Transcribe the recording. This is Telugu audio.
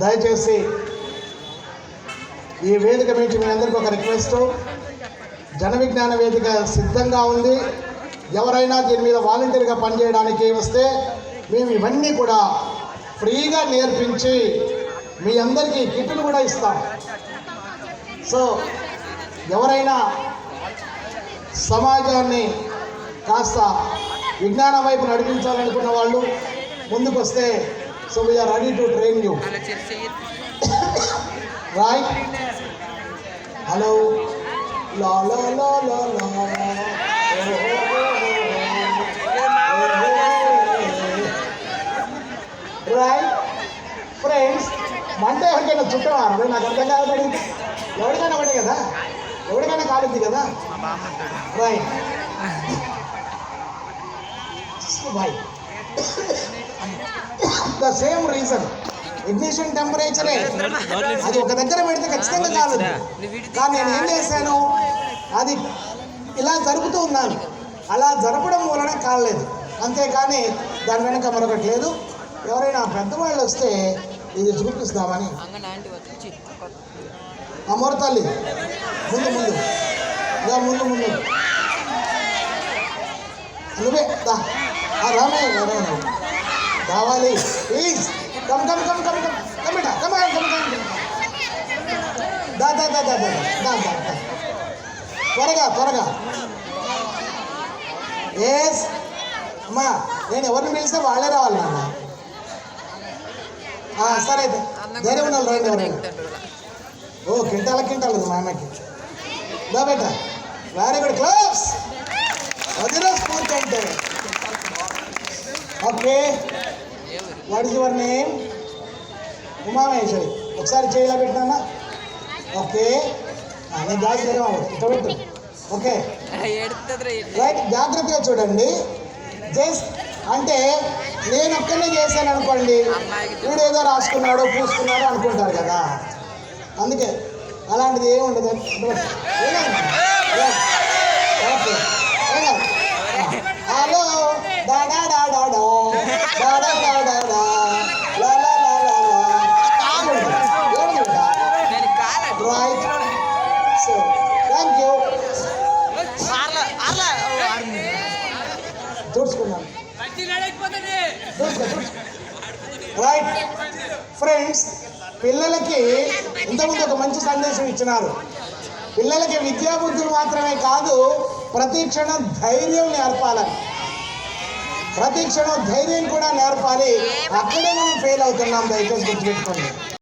దయచేసి ఈ వేదిక నుంచి మీ అందరికీ ఒక రిక్వెస్ట్. జన విజ్ఞాన వేదిక సిద్ధంగా ఉంది. ఎవరైనా దీని మీద వాలంటీర్గా పనిచేయడానికి వస్తే మేము ఇవన్నీ కూడా ఫ్రీగా నేర్పించి మీ అందరికీ కిట్లు కూడా ఇస్తాం. సో ఎవరైనా సమాజాన్ని కాస్త విజ్ఞానం వైపు నడిపించాలనుకున్న వాళ్ళు ముందుకు So we are ready to train you. right? Hello. La la la la la. Right? Friends, Monday ఎవరికైనా చుట్టవారు నాకు అర్థం కాదు ఎవరికైనా ఒకటే కదా ఎవరికైనా కాలేదు కదా right bye the same reason ignition టెంపరేచరే అది ఒక దగ్గర పెడితే ఖచ్చితంగా కాదు కానీ నేను ఏం చేశాను? అది ఇలా జరుపుతూ ఉన్నాను. అలా జరపడం వలన కాలేదు. అంతేకాని దాని వెనక మరొకటి లేదు. ఎవరైనా పెద్దవాళ్ళు వస్తే ఇది చూపిస్తామని. అంగన తల్లి ముందు ముందు. దా ముందు ముందు. నువ్వే దా. కావాలి. Please come come come come come. Come beta come come come దా దా దా దా దా త్వరగా త్వరగా. ఎస్ అమ్మా నేను ఎవరిని పిలిస్తే వాళ్ళే రావాలి నాన్న. సరే అయితే. ధైర్యం ఉండాలి రండి రండి. ఓ కింటాల కింటాలు మా అమ్మకి దా బేటా. Very good claps Adiraj okay. What is your name Umamaheshwari ఒకసారి చేయలా పెట్టినా ఓకే. నేను జాగ్రత్త ఇట్లా పెట్టు. ఓకే. రైట్ జాగ్రత్తగా చూడండి. జస్ట్ అంటే నేను ఒక్కనే చేశాను అనుకోండి. వీడు ఏదో రాసుకున్నాడో పూసుకున్నాడో అనుకుంటారు కదా. అందుకే అలాంటిది ఏమి ఉండదు చూసుకున్నాను రైట్ ఫ్రెండ్స్ పిల్లలకి ఇంతకుముందు ఒక మంచి సందేశం ఇచ్చినారు. పిల్లలకి విద్యాబుద్ధులు మాత్రమే కాదు ప్రతి క్షణం ధైర్యం నేర్పాలని. ప్రతి క్షణం ధైర్యం కూడా నేర్పాలి. అక్కడే మనం ఫెయిల్ అవుతున్నాం దయచేసి గుర్తుపెట్టుకోండి.